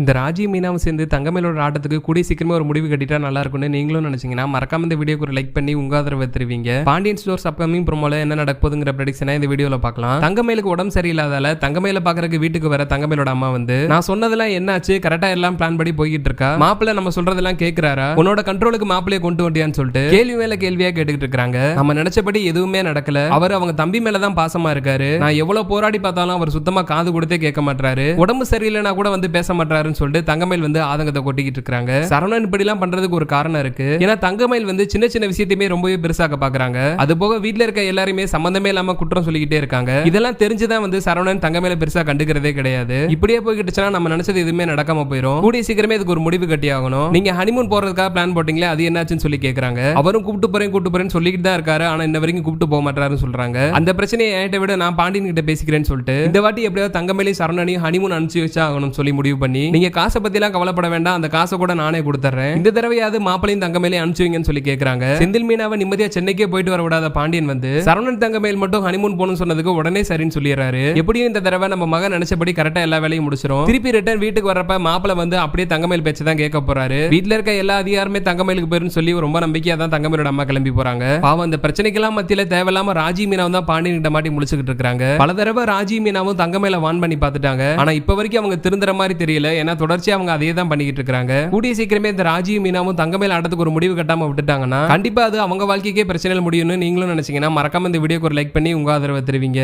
இந்த ராஜி மீனாவும் சேர்ந்து தங்கமேலோட ஆட்டத்துக்கு கூடிய சீக்கிரமே ஒரு முடிவு கட்டிட்டா நல்லா இருக்கும்னு நீங்களும் நினைச்சீங்கன்னா மறக்காம இந்த வீடியோக்கு ஒரு லைக் பண்ணி உங்க ஆதரவை தெரிவிங்க. பாண்டியன் ஸ்டோர்ஸ் அப்கமிங் ப்ரோமோல என்ன நடக்க போகுதுங்கிற இந்த வீடியோல பார்க்கலாம். தங்கமேலுக்கு உடம்பு சரியில்லாதால தங்கமேல பாக்குறதுக்கு வீட்டுக்கு வர தங்கமேலோட அம்மா வந்து நான் சொன்னதெல்லாம் என்னாச்சு? கரெக்டா எல்லாம் பிளான் படி போய்கிட்டு இருக்கா? மாப்பிள்ள நம்ம சொல்றதெல்லாம் கேட்கிறாரா உன்னோட கண்ட்ரோலுக்கு மாப்பிள்ளைய கொண்டு வண்டியான்னு சொல்லிட்டு கேள்வி மேல கேள்வியா கேட்டுக்கிட்டு இருக்காங்க. நம்ம நினைச்சபடி எதுவுமே நடக்கல. அவர் அவங்க தம்பி மேலதான் பாசமா இருக்காரு. நான் எவ்வளவு போராடி பார்த்தாலும் அவர் சுத்தமா காது கொடுத்தே கேட்க மாட்டாரு உடம்பு சரியில்லைனா கூட வந்து பேச மாட்டாருன்னு சொல்லிட்டு தங்கமயில் வந்து ஆதங்கத்தை கொட்டிக்கிட்டு இருக்காங்க சரவணன் இப்படி எல்லாம் பண்றதுக்கு ஒரு காரணம் இருக்கு. ஏன்னா தங்கமயில் வந்து சின்ன சின்ன விஷயத்தையுமே ரொம்பவே பெருசாக்க பாக்குறாங்க. அது போக வீட்டுல இருக்க எல்லாருமே சம்பந்தமே இல்லாம குற்றம் சொல்லிக்கிட்டே இருக்காங்க. இதெல்லாம் தெரிஞ்சுதான் வந்து சரவணன் தங்கமேல பெருசா கண்டுக்கிறதே கிடையாது. இப்படியே போய்கிட்டுச்சுன்னா நம்ம நினைச்சது எதுவுமே நடக்காம போயிடும் கூடிய சீக்கிரமே இதுக்கு ஒரு முடிவு கட்டி ஆகணும். நீங்க ஹனிமூன் போறதுக்காக பிளான் போட்டீங்களே அது என்னாச்சுன்னு சொல்லி கேக்குறாங்க. அவரும் கூப்பிட்டு போறேன் கூப்பிட்டு போறேன்னு சொல்லிக்கிட்டு தான் இருக்காரு. ஆனா இன்ன வரைக்கும் கூப்பிட்டு போக மாட்டாருன்னு சொல்றாங்க. அந்த பிரச்சனையை என்கிட்ட விட நான் பாண்டியன் கிட்ட பேசிக்கிறேன்னு சொல்லிட்டு இந்த வாட்டி எப்படியாவது தங்கமேலையும் சரணனையும் ஹனிமூன் அனுப்பிச்சு வச்சா ஆகணும் சொல்லி முடிவு பண்ணி நீங்க காசை பத்தி எல்லாம் கவலைப்பட வேண்டாம். அந்த காசை கூட நானே கொடுத்துறேன் இந்த தடவையாவது மாப்பிளையும் தங்கமேலையும் அனுப்பிச்சு வைங்கன்னு சொல்லி கேக்குறாங்க. செந்தில் மீனாவை நிம்மதியா சென்னைக்கே போயிட்டு வர விடாத பாண்டியன் வந்து சரவணன் தங்கமேல் மட்டும் ஹனிமூன் போகணும்னு சொன்னதுக்கு உடனே சரின்னு சொல்லிடுறாரு. எப்படியும் இந்த தடவை நம்ம மகன் நினைச்சபடி கரெக்டா எல்லா வேலையும் முடிச்சிடும் திருப்பி ரிட்டர்ன் வீட்டுக்கு வரப்ப மாப்பிள வந்து அப்படியே தங்கமேல் பேச்சு தான் கேட்க போறாரு. வீட்டில் இருக்க எல்லா அதிகாரமே தங்கமேலுக்கு போயிருன்னு சொல்லி ரொம்ப நம்பிக்கையா தான் தங்கமேலோட அம்மா கிளம்பி போறாங்க. பாவம் அந்த பிரச்சனைக்கெல்லாம் மத்தியில தேவையில்லாம ராஜி மீனாவும் தான் பாண்டியன் கிட்ட மாட்டி முடிச்சுக்கிட்டு இருக்காங்க. பல தடவை ராஜி மீனாவும் தங்கமேல வான் பண்ணி பார்த்துட்டாங்க. ஆனா இப்ப வரைக்கும் அவங்க திருந்துற மாதிரி தெரியல. ஏன்னா தொடர்ச்சியா அவங்க அதே தான் பண்ணிக்கிட்டு இருக்காங்க கூடிய சீக்கிரமே இந்த ராஜி மீனாவும் தங்கமேல ஆட்டத்துக்கு ஒரு முடிவு கட்டாம விட்டுட்டாங்கன்னா கண்டிப்பா அது அவங்க வாழ்க்கைக்கே பிரச்சனையில் முடியும்னு நீங்களும் நினைச்சீங்கன்னா மறக்காம இந்த வீடியோக்கு ஒரு லைக் பண்ணி உங்க ஆதரவை தெரிவிங்க.